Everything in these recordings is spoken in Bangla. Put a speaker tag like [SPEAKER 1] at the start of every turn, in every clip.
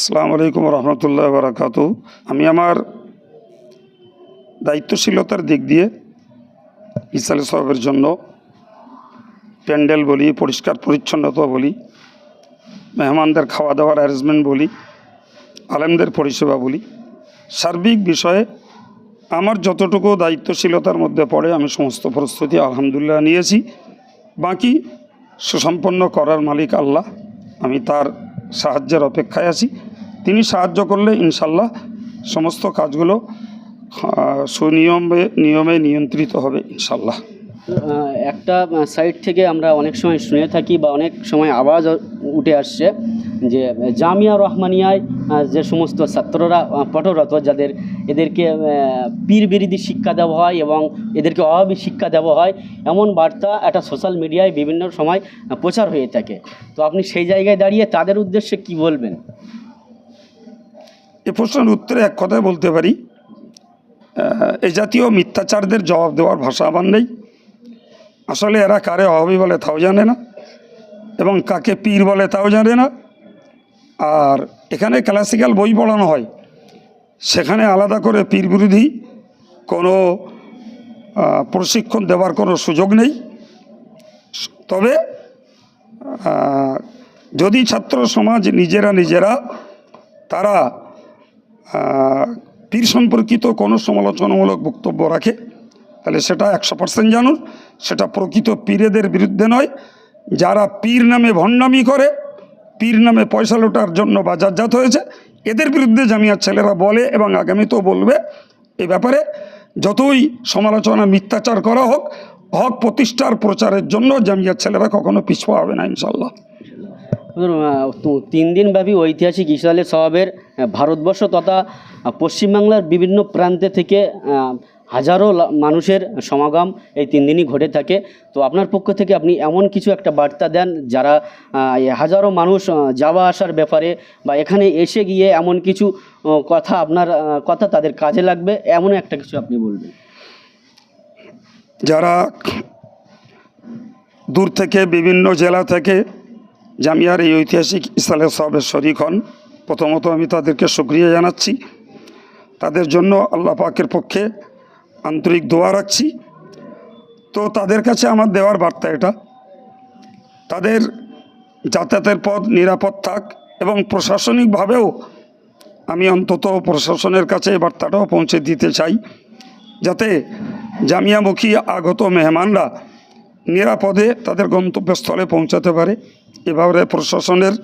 [SPEAKER 1] আসসালামু আলাইকুম রহমতুল্লাহ বারাকাত। আমি আমার দায়িত্বশীলতার দিক দিয়ে ইসালে সাহেবের জন্য প্যান্ডেল বলি, পরিষ্কার পরিচ্ছন্নতা বলি, মেহমানদের খাওয়া দাওয়ার অ্যারেঞ্জমেন্ট বলি, আলেমদের পরিষেবা বলি, সার্বিক বিষয়ে আমার যতটুকু দায়িত্বশীলতার মধ্যে পড়ে আমি সমস্ত প্রস্তুতি আলহামদুলিল্লাহ নিয়েছি। বাকি সুসম্পন্ন করার মালিক আল্লাহ, আমি তার সাহায্যের অপেক্ষায় আছি। তিনি সাহায্য করলে ইনশাল্লাহ সমস্ত কাজগুলো সুনিয়মে নিয়মে নিয়ন্ত্রিত হবে ইনশাল্লাহ।
[SPEAKER 2] একটা সাইড থেকে আমরা অনেক সময় শুনে থাকি বা অনেক সময় আওয়াজ উঠে আসছে যে জামিয়া রহমানিয়ায় যে সমস্ত ছাত্ররা আহ, পঠরত যাদের এদেরকে পীর শিক্ষা দেওয়া হয় এবং এদেরকে অভাবী শিক্ষা দেওয়া হয় এমন বার্তা একটা সোশ্যাল মিডিয়ায় বিভিন্ন সময় প্রচার হয়ে থাকে। তো আপনি সেই জায়গায় দাঁড়িয়ে তাদের উদ্দেশ্যে কি বলবেন?
[SPEAKER 1] এ প্রশ্নের উত্তরে এক কথায় বলতে পারি এই জাতীয় মিথ্যাচারদের জবাব দেওয়ার ভাষা আমার নেই। আসলে এরা কারে অহবি বলে তাও জানে না এবং কাকে পীর বলে তাও জানে না। আর এখানে ক্লাসিক্যাল বই পড়ানো হয়, সেখানে আলাদা করে পীর বিরোধী কোনো প্রশিক্ষণ দেওয়ার কোনো সুযোগ নেই। তবে যদি ছাত্র সমাজ নিজেরা নিজেরা তারা পীর সম্পর্কিত কোনো সমালোচনামূলক বক্তব্য রাখে, তাহলে সেটা একশো পার্সেন্ট জানুন। সেটা প্রকৃত পীরেদের বিরুদ্ধে নয়। যারা পীর নামে ভণ্ডামি করে, পীর নামে পয়সা লোটার জন্য বাজারজাত হয়েছে, এদের বিরুদ্ধে জামিয়ার ছেলেরা বলে এবং আগামীতেও বলবে এ ব্যাপারে। যতই সমালোচনা, মিথ্যাচার করা হোক, হক প্রতিষ্ঠার প্রচারের জন্য জামিয়ার ছেলেরা কখনো পিছপা হবে না ইনশাল্লাহ
[SPEAKER 2] তিন দিনব্যাপী ঐতিহাসিক ইসরায়েলের সবাবের ভারতবর্ষ তথা পশ্চিমবাংলার বিভিন্ন প্রান্তে থেকে হাজারো মানুষের সমাগম এই তিন দিনই ঘটে থাকে। তো আপনার পক্ষ থেকে আপনি এমন কিছু একটা বার্তা দেন যারা হাজারো মানুষ যাওয়া আসার ব্যাপারে বা এখানে এসে গিয়ে এমন কিছু কথা আপনার কথা তাদের কাজে লাগবে? এমন একটা কিছু আপনি বলবেন।
[SPEAKER 1] যারা দূর থেকে, বিভিন্ন জেলা থেকে জামিয়ার এই ঐতিহাসিক ইসালে সাহেবের শরিক হন। প্রথমত আমি তাদেরকে সুক্রিয়া জানাচ্ছি। তাদের জন্য আল্লাহ পাকের পক্ষে আন্তরিক দোয়া রাখছি। তো তাদের কাছে আমার দেওয়ার বার্তা এটা। তাদের যাতায়াতের পথ নিরাপদ থাক এবং প্রশাসনিকভাবেও আমি অন্তত প্রশাসনের কাছে এই বার্তাটাও পৌঁছে দিতে চাই। যাতে জামিয়ামুখী আগত মেহমানরা নিরাপদে তাদের গন্তব্যস্থলে পৌঁছাতে পারে। এভাবে প্রশাসনের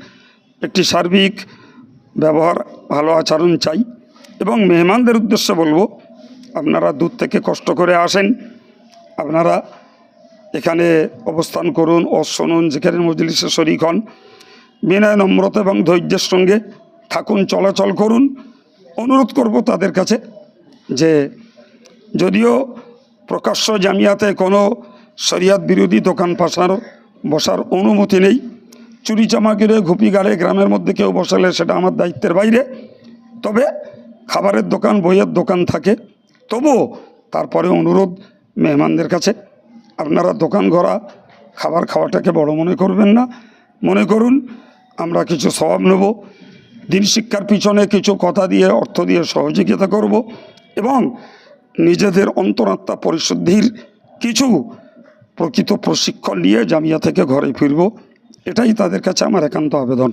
[SPEAKER 1] একটি সার্বিক ব্যবহার, ভালো আচরণ চাই এবং মেহমানদের উদ্দেশ্যে বলব, আপনারা দূর থেকে কষ্ট করে আসেন। আপনারা এখানে অবস্থান করুন ও শুনুন যেখানে মজলিসে শরিক হন। বিনয়, নম্রতা এবং ধৈর্যের সঙ্গে থাকুন, চলাচল করুন। অনুরোধ করব তাদের কাছে যে, যদিও প্রকাশ্য জামিয়াতে কোনো শরিয়াত বিরোধী দোকান পাশার বসার অনুমতি নেই চুরি চামা চামাকিরে ঘুপি গাড়ে গ্রামের মধ্যে কেউ বসালে সেটা আমার দায়িত্বের বাইরে। তবে খাবারের দোকান, বইয়ের দোকান থাকে। তবুও তারপরে অনুরোধ মেহমানদের কাছে, আপনারা দোকান ঘোরা, খাবার খাওয়াটাকে বড় মনে করবেন না। মনে করুন, আমরা কিছু স্বভাব নেব, দিন শিক্ষার পিছনে কিছু কথা দিয়ে, অর্থ দিয়ে সহযোগিতা করব এবং নিজেদের অন্তরাত্মা পরিশুদ্ধির কিছু প্রকৃত প্রশিক্ষণ নিয়ে জামিয়া থেকে ঘরে ফিরব। এটাই তাদের কাছে আমার একান্ত আবেদন।